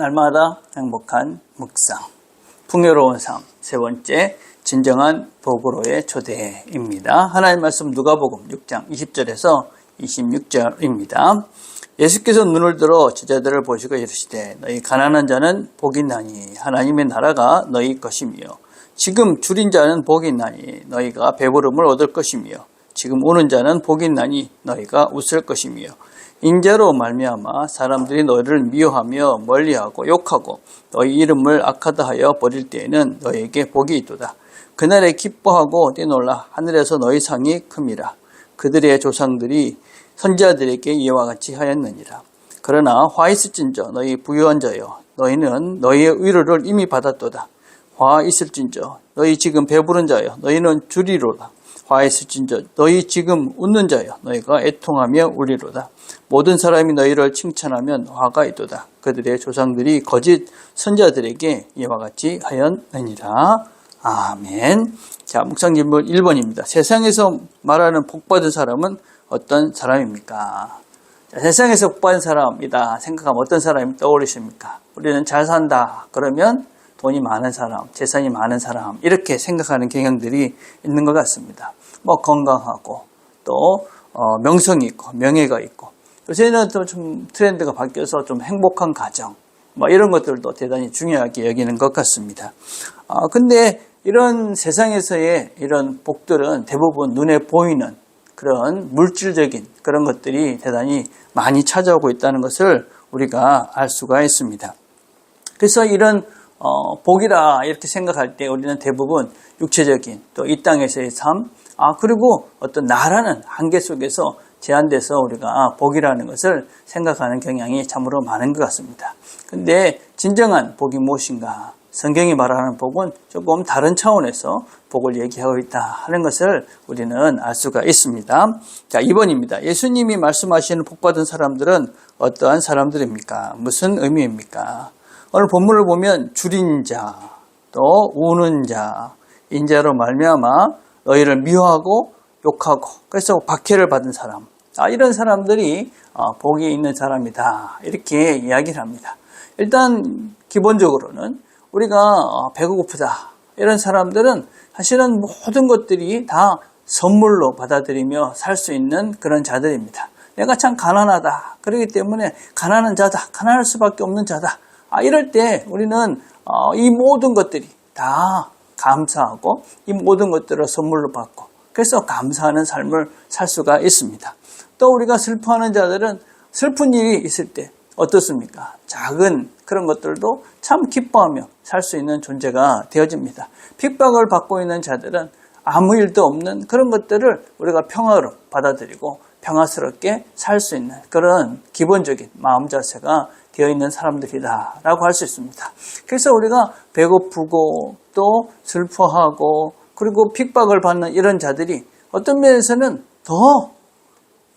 날마다 행복한 묵상. 풍요로운 삶. 세 번째, 진정한 복으로의 초대입니다. 하나님 말씀 누가복음 6장 20절에서 26절입니다. 예수께서 눈을 들어 제자들을 보시고 이르시되 너희 가난한 자는 복이 나니 하나님의 나라가 너희 것이며 지금 줄인 자는 복이 나니 너희가 배부름을 얻을 것이며 지금 오는 자는 복이 나니 너희가 웃을 것이며 인자로 말미암아 사람들이 너희를 미워하며 멀리하고 욕하고 너희 이름을 악하다 하여 버릴 때에는 너희에게 복이 있도다. 그날에 기뻐하고 뛰놀라 하늘에서 너희 상이 큼이라. 그들의 조상들이 선지자들에게 이와 같이 하였느니라. 그러나 화 있을진저 너희 부유한 자여 너희는 너희의 위로를 이미 받았도다. 화 있을진저 너희 지금 배부른 자여 너희는 주리로다. 화 있을진저 너희 지금 웃는 자여 너희가 애통하며 울리로다. 모든 사람이 너희를 칭찬하면 화가 있도다. 그들의 조상들이 거짓 선자들에게 이와 같이 하였느니라. 아멘. 자, 묵상 질문 1번입니다. 세상에서 말하는 복받은 사람은 어떤 사람입니까? 자, 세상에서 복받은 사람이다 생각하면 어떤 사람이 떠오르십니까? 우리는 잘 산다. 그러면 돈이 많은 사람, 재산이 많은 사람, 이렇게 생각하는 경향들이 있는 것 같습니다. 뭐 건강하고 또 어, 명성이 있고 명예가 있고 요새는 또 좀 트렌드가 바뀌어서 좀 행복한 가정 뭐 이런 것들도 대단히 중요하게 여기는 것 같습니다. 아, 근데 이런 세상에서의 이런 복들은 대부분 눈에 보이는 그런 물질적인 그런 것들이 대단히 많이 찾아오고 있다는 것을 우리가 알 수가 있습니다. 그래서 이런 어, 복이라 이렇게 생각할 때 우리는 대부분 육체적인 또 이 땅에서의 삶, 아 그리고 어떤 나라는 한계 속에서 제한돼서 우리가 복이라는 것을 생각하는 경향이 참으로 많은 것 같습니다. 근데 진정한 복이 무엇인가? 성경이 말하는 복은 조금 다른 차원에서 복을 얘기하고 있다 하는 것을 우리는 알 수가 있습니다. 자, 2번입니다. 예수님이 말씀하시는 복받은 사람들은 어떠한 사람들입니까? 무슨 의미입니까? 오늘 본문을 보면 줄인 자, 또 우는 자, 인자로 말미암아 너희를 미워하고 욕하고 그래서 박해를 받은 사람, 아, 이런 사람들이 어, 복이 있는 사람이다 이렇게 이야기를 합니다. 일단 기본적으로는 우리가 어, 배고프다 이런 사람들은 사실은 모든 것들이 다 선물로 받아들이며 살 수 있는 그런 자들입니다. 내가 참 가난하다. 그렇기 때문에 가난한 자다. 가난할 수밖에 없는 자다. 아, 이럴 때 우리는 어, 이 모든 것들이 다 감사하고 이 모든 것들을 선물로 받고 그래서 감사하는 삶을 살 수가 있습니다. 또 우리가 슬퍼하는 자들은 슬픈 일이 있을 때 어떻습니까? 작은 그런 것들도 참 기뻐하며 살 수 있는 존재가 되어집니다. 핍박을 받고 있는 자들은 아무 일도 없는 그런 것들을 우리가 평화로 받아들이고 평화스럽게 살 수 있는 그런 기본적인 마음 자세가 되어 있는 사람들이다라고 할 수 있습니다. 그래서 우리가 배고프고 또 슬퍼하고 그리고 핍박을 받는 이런 자들이 어떤 면에서는 더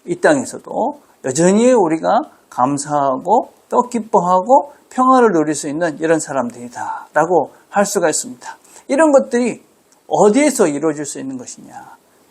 이 땅에서도 여전히 우리가 감사하고 또 기뻐하고 평화를 누릴 수 있는 이런 사람들이다라고 할 수가 있습니다. 이런 것들이 어디에서 이루어질 수 있는 것이냐?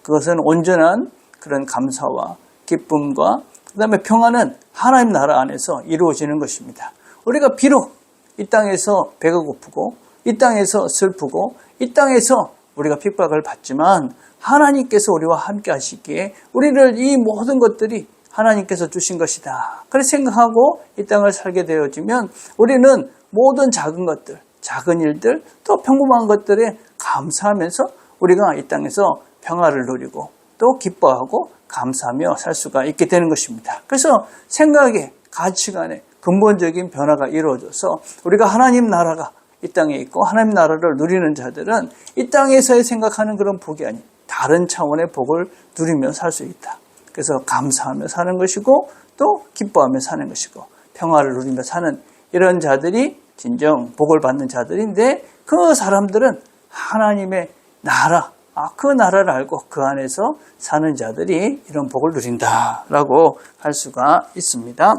그것은 온전한 그런 감사와 기쁨과 그 다음에 평화는 하나님 나라 안에서 이루어지는 것입니다. 우리가 비록 이 땅에서 배가 고프고 이 땅에서 슬프고 이 땅에서 우리가 핍박을 받지만 하나님께서 우리와 함께 하시기에 우리를 이 모든 것들이 하나님께서 주신 것이다. 그렇게 생각하고 이 땅을 살게 되어지면 우리는 모든 작은 것들, 작은 일들, 또 평범한 것들에 감사하면서 우리가 이 땅에서 평화를 누리고 또 기뻐하고 감사하며 살 수가 있게 되는 것입니다. 그래서 생각의 가치관의 근본적인 변화가 이루어져서 우리가 하나님 나라가 이 땅에 있고 하나님 나라를 누리는 자들은 이 땅에서의 생각하는 그런 복이 아닌 다른 차원의 복을 누리며 살 수 있다. 그래서 감사하며 사는 것이고 또 기뻐하며 사는 것이고 평화를 누리며 사는 이런 자들이 진정 복을 받는 자들인데 그 사람들은 하나님의 나라, 아, 그 나라를 알고 그 안에서 사는 자들이 이런 복을 누린다라고 할 수가 있습니다.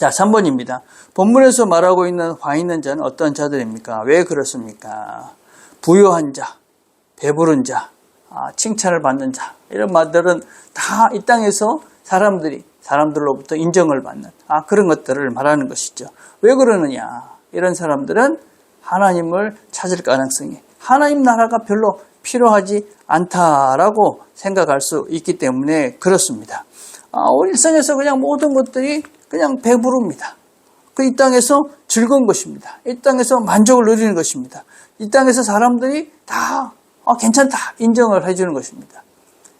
자, 3번입니다. 본문에서 말하고 있는 화 있는 자는 어떤 자들입니까? 왜 그렇습니까? 부유한 자, 배부른 자, 아, 칭찬을 받는 자, 이런 말들은 다 이 땅에서 사람들이 사람들로부터 인정을 받는 아 그런 것들을 말하는 것이죠. 왜 그러느냐? 이런 사람들은 하나님을 찾을 가능성이 하나님 나라가 별로 필요하지 않다라고 생각할 수 있기 때문에 그렇습니다. 아, 일상에서 그냥 모든 것들이 그냥 배부릅니다. 그 이 땅에서 즐거운 것입니다. 이 땅에서 만족을 누리는 것입니다. 이 땅에서 사람들이 다 아, 괜찮다 인정을 해주는 것입니다.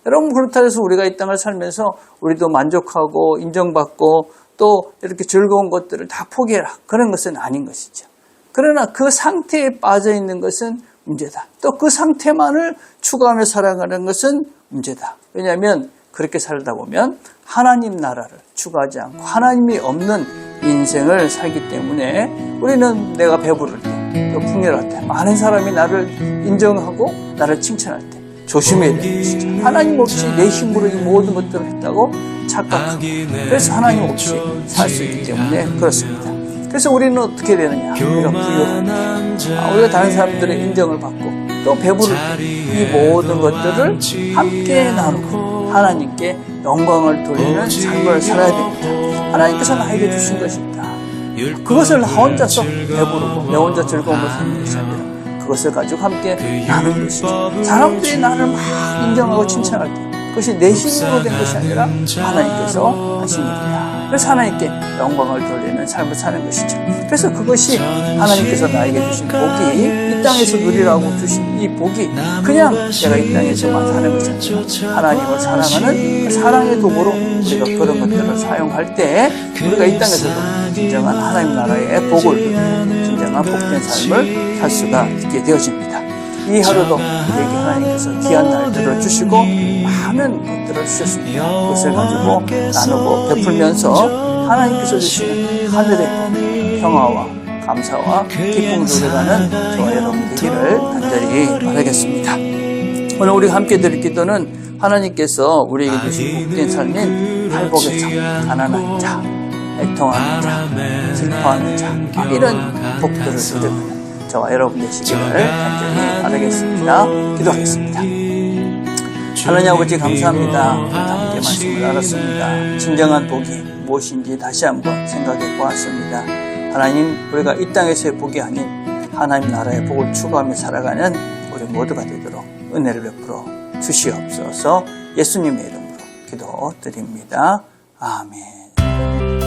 여러분 그렇다 해서 우리가 이 땅을 살면서 우리도 만족하고 인정받고 또 이렇게 즐거운 것들을 다 포기해라 그런 것은 아닌 것이죠. 그러나 그 상태에 빠져 있는 것은 문제다. 또 그 상태만을 추구하며 살아가는 것은 문제다. 왜냐하면 그렇게 살다 보면 하나님 나라를 추구하지 않고 하나님이 없는 인생을 살기 때문에 우리는 내가 배부를 때, 또 풍요할 때, 많은 사람이 나를 인정하고 나를 칭찬할 때 조심해야 되는 것이죠. 하나님 없이 내 힘으로 이 모든 것들을 했다고 착각하고 그래서 하나님 없이 살 수 있기 때문에 그렇습니다. 그래서 우리는 어떻게 되느냐? 우리가 부유합니다. 아, 우리가 다른 사람들의 인정을 받고 또 배부를 때이 모든 것들을 함께 나누고 하나님께 영광을 돌리는 삶을 살아야 됩니다. 하나님께서 나에게 주신 것입니다. 그것을 나 혼자서 배부르고 내 혼자 즐거움을 살는 것이 아니라 그것을 가지고 함께 나누는 것이죠. 사람들이 나를 막 인정하고 칭찬할 때 그것이 내 힘으로 된 것이 아니라 하나님께서 하신 일이다. 그래서 하나님께 영광을 돌리는 삶을 사는 것이죠. 그래서 그것이 하나님께서 나에게 주신 복이 이 땅에서 누리라고 주신 이 복이 그냥 내가 이 땅에서만 사는 것이 아니라 하나님을 사랑하는 그 사랑의 도구로 우리가 그런 것들을 사용할 때 우리가 이 땅에서도 진정한 하나님 나라의 복을 누리고 진정한 복된 삶을 살 수가 있게 되어집니다. 이 하루도 우리에게 하나님께서 귀한 날들을 주시고 많은 것들을 주셨습니다. 그것을 가지고 나누고 베풀면서 하나님께서 주시는 하늘의 복, 평화와 감사와 기쁨을 누려가는 저와 여러분 되기를 간절히 바라겠습니다. 오늘 우리가 함께 드릴 기도는 하나님께서 우리에게 주신 복된 삶인 팔복의 삶, 가난한 자, 애통하는 자, 슬퍼하는 자, 이런 복들을 누려가는 저와 여러분 되시기를 간절히 바라겠습니다. 기도하겠습니다. 하나님 아버지 감사합니다. 함께 말씀을 알았습니다. 진정한 복이 무엇인지 다시 한번 생각해 보았습니다. 하나님, 우리가 이 땅에서의 복이 아닌 하나님 나라의 복을 추구하며 살아가는 우리 모두가 되도록 은혜를 베풀어 주시옵소서 예수님의 이름으로 기도드립니다. 아멘.